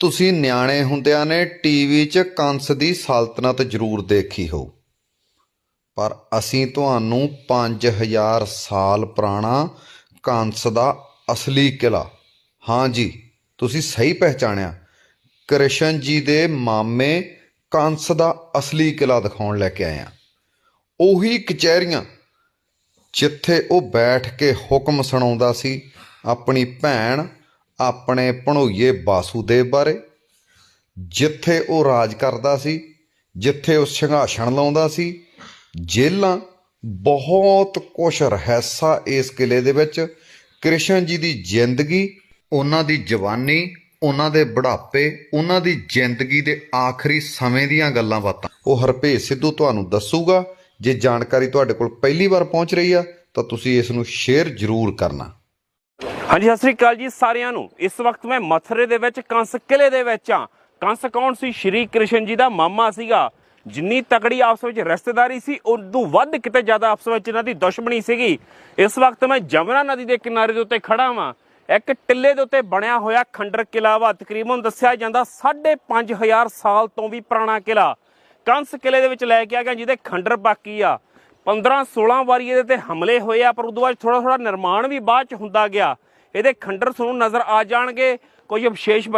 ਤੁਸੀਂ ਨਿਆਣੇ ਹੁੰਦਿਆਂ ਨੇ ਟੀਵੀ 'ਚ ਕੰਸ ਦੀ ਸਲਤਨਤ ਜ਼ਰੂਰ ਦੇਖੀ ਹੋ ਪਰ ਅਸੀਂ ਤੁਹਾਨੂੰ 5000 ਸਾਲ ਪੁਰਾਣਾ ਕੰਸ ਦਾ ਅਸਲੀ ਕਿਲਾ, ਹਾਂ ਜੀ, ਤੁਸੀਂ ਸਹੀ ਪਹਿਚਾਣਿਆ। ਕ੍ਰਿਸ਼ਨ ਜੀ ਦੇ ਮਾਮੇ ਕੰਸ ਦਾ ਅਸਲੀ ਕਿਲਾ ਦਿਖਾਉਣ ਲੈ ਕੇ ਆਏ ਹਾਂ ਉਹੀ ਕਚਹਿਰੀਆਂ ਜਿੱਥੇ ਉਹ ਬੈਠ ਕੇ ਹੁਕਮ ਸੁਣਾਉਂਦਾ ਸੀ, ਆਪਣੀ ਭੈਣ ਆਪਣੇ ਭਣੋਈਏ ਵਾਸੂਦੇਵ ਬਾਰੇ। ਜਿੱਥੇ ਉਹ ਰਾਜ ਕਰਦਾ ਸੀ, ਜਿੱਥੇ ਉਹ ਸਿੰਘਾਸਣ ਲਾਉਂਦਾ ਸੀ, ਜੇਲਾਂ ਬਹੁਤ ਕੁਛ ਰਹੱਸਾ ਇਸ ਕਿਲੇ ਦੇ ਵਿੱਚ। ਕ੍ਰਿਸ਼ਨ ਜੀ ਦੀ ਜ਼ਿੰਦਗੀ, ਉਹਨਾਂ ਦੀ ਜਵਾਨੀ, ਉਹਨਾਂ ਦੇ ਬੁਢਾਪੇ, ਉਹਨਾਂ ਦੀ ਜ਼ਿੰਦਗੀ ਦੇ ਆਖਰੀ ਸਮੇਂ ਦੀਆਂ ਗੱਲਾਂ ਬਾਤਾਂ। ਉਹ ਹਰਪੇਸ਼ ਸਿੱਧੂ ਤੁਹਾਨੂੰ ਦੱਸੂਗਾ। ਜੇ ਜਾਣਕਾਰੀ ਤੁਹਾਡੇ ਕੋਲ ਪਹਿਲੀ ਵਾਰ ਪਹੁੰਚ ਰਹੀ ਆ, ਤਾਂ ਤੁਸੀਂ ਇਸ ਨੂੰ ਸ਼ੇਅਰ ਜ਼ਰੂਰ ਕਰਨਾ। ਹਾਂਜੀ, ਸਤਿ ਸ੍ਰੀ ਅਕਾਲ ਜੀ ਸਾਰਿਆਂ ਨੂੰ। ਇਸ ਵਕਤ ਮੈਂ ਮਥਰੇ ਦੇ ਵਿੱਚ, ਕੰਸ ਕਿਲੇ ਦੇ ਵਿੱਚ ਆ ਕੰਸ ਕੌਣ ਸੀ? ਸ਼੍ਰੀ ਕ੍ਰਿਸ਼ਨ ਜੀ ਦਾ ਮਾਮਾ ਸੀਗਾ। ਜਿੰਨੀ ਤਕੜੀ ਆਪਸ ਵਿੱਚ ਰਿਸ਼ਤੇਦਾਰੀ ਸੀ, ਉਦੋਂ ਵੱਧ ਕਿਤੇ ਜ਼ਿਆਦਾ ਆਪਸ ਵਿੱਚ ਇਹਨਾਂ ਦੀ ਦੁਸ਼ਮਣੀ ਸੀਗੀ। ਇਸ ਵਕਤ ਮੈਂ ਜਮਨਾ ਨਦੀ ਦੇ ਕਿਨਾਰੇ ਦੇ ਉੱਤੇ ਖੜਾ ਵਾਂ। ਇੱਕ ਟਿੱਲੇ ਦੇ ਉੱਤੇ ਬਣਿਆ ਹੋਇਆ ਖੰਡਰ ਕਿਲਾ ਵਾ। ਤਕਰੀਬਨ ਦੱਸਿਆ ਜਾਂਦਾ 5500 ਸਾਲ ਤੋਂ ਵੀ ਪੁਰਾਣਾ ਕਿਲਾ ਕੰਸ ਕਿਲੇ ਦੇ ਵਿੱਚ ਲੈ ਕੇ ਆ ਗਿਆ ਜਿਹਦੇ ਖੰਡਰ ਬਾਕੀ ਆ। 15 16 ਵਾਰੀ ਇਹਦੇ ਤੇ ਹਮਲੇ ਹੋਏ ਆ, ਪਰ ਉਦੋਂ ਬਾਅਦ ਥੋੜਾ ਥੋੜਾ ਨਿਰਮਾਣ ਵੀ ਬਾਅਦ ਚ ਹੁੰਦਾ ਗਿਆ। ਇਹਦੇ ਖੰਡਰ ਤੁਹਾਨੂੰ ਨਜ਼ਰ ਆ ਜਾਣਗੇ। ਕੋਈ ਵਿਸ਼ੇਸ਼